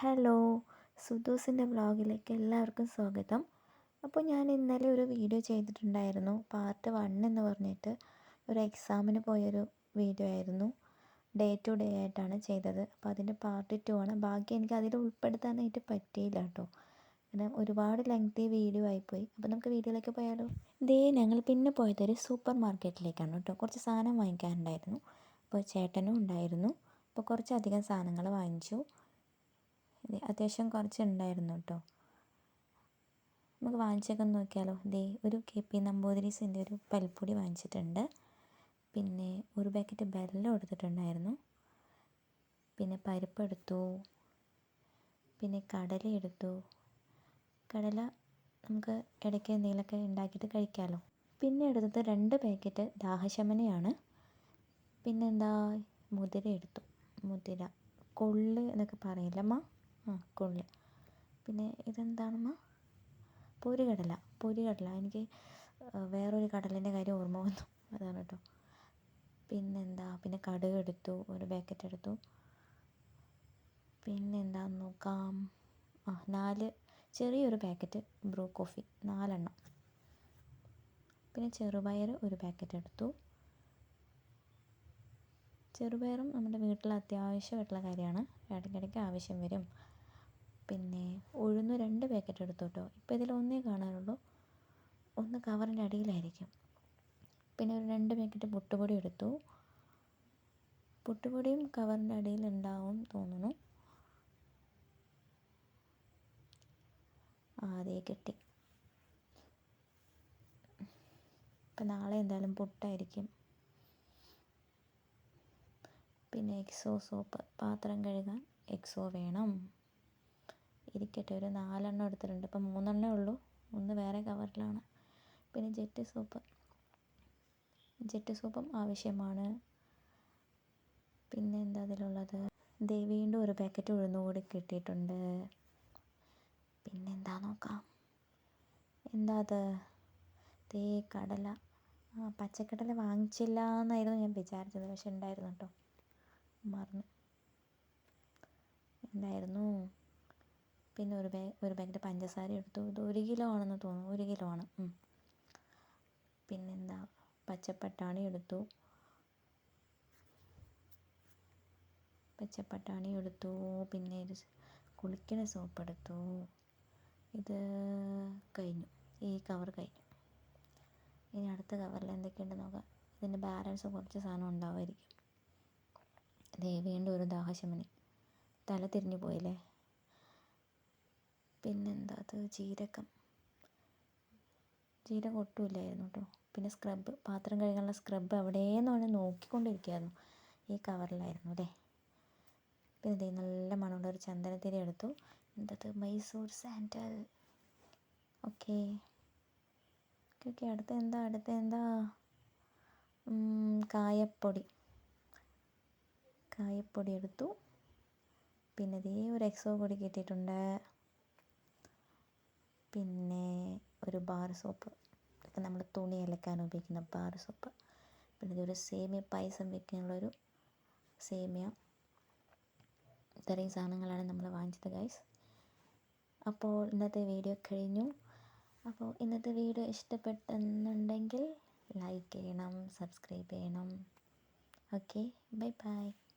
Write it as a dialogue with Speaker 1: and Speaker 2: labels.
Speaker 1: Hello സുധൂസിന്റെ വ്ളോഗിലേക്ക് എല്ലാവർക്കും സ്വാഗതം. അപ്പോൾ ഞാൻ ഇന്നലെ ഒരു വീഡിയോ ചെയ്തിട്ടുണ്ടായിരുന്നു. പാർട്ട് വൺ എന്ന് പറഞ്ഞിട്ട് ഒരു എക്സാമിന് പോയൊരു വീഡിയോ ആയിരുന്നു. ഡേ ടു ഡേ ആയിട്ടാണ് ചെയ്തത്. അപ്പോൾ അതിന്റെ പാർട്ട് ടു ആണ്. ബാക്കി എനിക്ക് അതിൽ ഉൾപ്പെടുത്താനായിട്ട് പറ്റിയില്ല കേട്ടോ. കാരണം ഒരുപാട് ലെങ്തി വീഡിയോ ആയിപ്പോയി. അപ്പോൾ നമുക്ക് വീഡിയോയിലേക്ക് പോയാലോ? ദേ ഞങ്ങൾ പിന്നെ പോയത് ഒരു സൂപ്പർ മാർക്കറ്റിലേക്കാണ് കേട്ടോ. കുറച്ച് സാധനം വാങ്ങിക്കാനുണ്ടായിരുന്നു. അപ്പോൾ ചേട്ടനും ഉണ്ടായിരുന്നു. അപ്പോൾ കുറച്ചധികം സാധനങ്ങൾ വാങ്ങിച്ചു. അത്യാവശ്യം കുറച്ച് ഉണ്ടായിരുന്നു കേട്ടോ. നമുക്ക് വാങ്ങിച്ചൊക്കെ നോക്കിയാലോ. ദേ ഒരു കെ പി നമ്പൂതിരീസിന്റെ ഒരു പൽപ്പൊടി വാങ്ങിച്ചിട്ടുണ്ട്. പിന്നെ ഒരു പാക്കറ്റ് ബെല്ലം എടുത്തിട്ടുണ്ടായിരുന്നു. പിന്നെ പരിപ്പ് എടുത്തു. പിന്നെ കടല എടുത്തു. കടല നമുക്ക് ഇടയ്ക്ക് എന്തെങ്കിലുമൊക്കെ ഉണ്ടാക്കിയിട്ട് കഴിക്കാമല്ലോ പിന്നെ എടുത്തത് രണ്ട് പാക്കറ്റ് ദാഹശമനയാണ്. പിന്നെന്താ മുതിര എടുത്തു. മുതിര. കൊള്ള് എന്നൊക്കെ പറയില്ലമ്മ ആ കൊള്ളി. പിന്നെ ഇതെന്താണമ്മ പൊരികടല പൊരികടല. എനിക്ക് വേറൊരു കടലിന്റെ കാര്യം ഓർമ്മ വന്നു. അതാണ് കേട്ടോ പിന്നെന്താ? പിന്നെ കടുക് എടുത്തു ഒരു പാക്കറ്റ് എടുത്തു. പിന്നെന്താന്ന്? നോക്കാം ആ നാല് ചെറിയൊരു പാക്കറ്റ് ബ്രൂ കോഫി നാലെണ്ണം. പിന്നെ ചെറുപയർ ഒരു പാക്കറ്റ് എടുത്തു. ചെറുപയറും നമ്മുടെ വീട്ടിൽ അത്യാവശ്യമായിട്ടുള്ള കാര്യമാണ്. ഇടയ്ക്കിടയ്ക്ക് ആവശ്യം വരും. പിന്നെ ഉഴുന്ന് രണ്ട് പാക്കറ്റ് എടുത്തു കേട്ടോ ഇപ്പോൾ ഇതിൽ ഒന്നേ കാണാനുള്ളൂ. ഒന്ന് കവറിന്റെ അടിയിലായിരിക്കും. പിന്നെ ഒരു രണ്ട് പാക്കറ്റ് പുട്ടുപൊടി എടുത്തു. പുട്ടുപൊടിയും കവറിന്റെ അടിയിൽ ഉണ്ടാവും തോന്നുന്നു. അതേ കിട്ടി. ഇപ്പം നാളെ എന്തായാലും പുട്ടായിരിക്കും. പിന്നെ എക്സോ സോപ്പ് പാത്രം കഴുകാൻ എക്സോ വേണം. ഇരിക്കട്ടെ ഒരു നാലെണ്ണം എടുത്തിട്ടുണ്ട്. ഇപ്പം മൂന്നെണ്ണേ ഉള്ളൂ. ഒന്ന് വേറെ കവറിലാണ്. പിന്നെ ജെറ്റ് സോപ്പ്. ജെറ്റ് സോപ്പും ആവശ്യമാണ്. പിന്നെ എന്താ അതിലുള്ളത്? ദേ വീണ്ടും ഒരു പാക്കറ്റ് ഉഴുന്നുകൂടി കിട്ടിയിട്ടുണ്ട്. പിന്നെന്താ നോക്കാം. എന്താ അത്? തേ കടല. പച്ചക്കടല വാങ്ങിച്ചില്ല എന്നായിരുന്നു ഞാൻ വിചാരിച്ചത്. പക്ഷെ ഉണ്ടായിരുന്നു കേട്ടോ. മറന്നു. ഉണ്ടായിരുന്നു പിന്നെ ഒരു ബാഗ് ഒരു പാക്കറ്റ് പഞ്ചസാര എടുത്തു. ഇത് ഒരു കിലോ ആണെന്ന് തോന്നുന്നു. ഒരു കിലോ ആണ്. പിന്നെന്താ? പച്ചപ്പട്ടാണി എടുത്തു. പച്ചപ്പട്ടാണി എടുത്തു. പിന്നെ ഒരു കുളിക്കുന്ന സോപ്പ് എടുത്തു. ഇത് കഴിഞ്ഞു. ഈ കവർ കഴിഞ്ഞു. ഇനി അടുത്ത കവറിൽ എന്തൊക്കെയുണ്ട് നോക്കാം. ഇതിന്റെ ബാലൻസ് കുറച്ച് സാധനം ഉണ്ടാവുമായിരിക്കും. ദേ വീണ്ടും ഒരു ദാഹശമനി. തല തിരിഞ്ഞു പോയില്ലേ? പിന്നെന്താ അത് ജീരകം. ജീരകം ഒട്ടുമില്ലായിരുന്നു കേട്ടോ പിന്നെ സ്ക്രബ്ബ് പാത്രം കഴുകാനുള്ള സ്ക്രബ്ബ് എവിടെയെന്ന് പറഞ്ഞാൽ നോക്കിക്കൊണ്ടിരിക്കുകയായിരുന്നു. ഈ കവറിലായിരുന്നു അല്ലേ? പിന്നെ ഇതേ നല്ല മണമുള്ള ഒരു ചന്ദനത്തിരി എടുത്തു. എന്തത് മൈസൂർ സാൻഡൽ. ഓക്കെ. ഓക്കെ അടുത്ത എന്താ? അടുത്ത എന്താ? കായപ്പൊടി. കായപ്പൊടി എടുത്തു. പിന്നെ ഇതേ ഒരു എക്സോ പൊടി കിട്ടിയിട്ടുണ്ട്. പിന്നെ ഒരു ബാർ സോപ്പ് ഇതൊക്കെ നമ്മൾ തുണി അലക്കാൻ ഉപയോഗിക്കുന്ന ബാർ സോപ്പ് പിന്നെ ഇതൊരു സേമിയ പായസം വെക്കാനുള്ളൊരു സേമിയ. ഇത്രയും സാധനങ്ങളാണ് നമ്മൾ വാങ്ങിച്ചത് ഗൈസ് അപ്പോൾ ഇന്നത്തെ വീഡിയോ കഴിഞ്ഞു. അപ്പോൾ ഇന്നത്തെ വീഡിയോ ഇഷ്ടപ്പെട്ടെന്നുണ്ടെങ്കിൽ ലൈക്ക് ചെയ്യണം സബ്സ്ക്രൈബ് ചെയ്യണം. Okay bye bye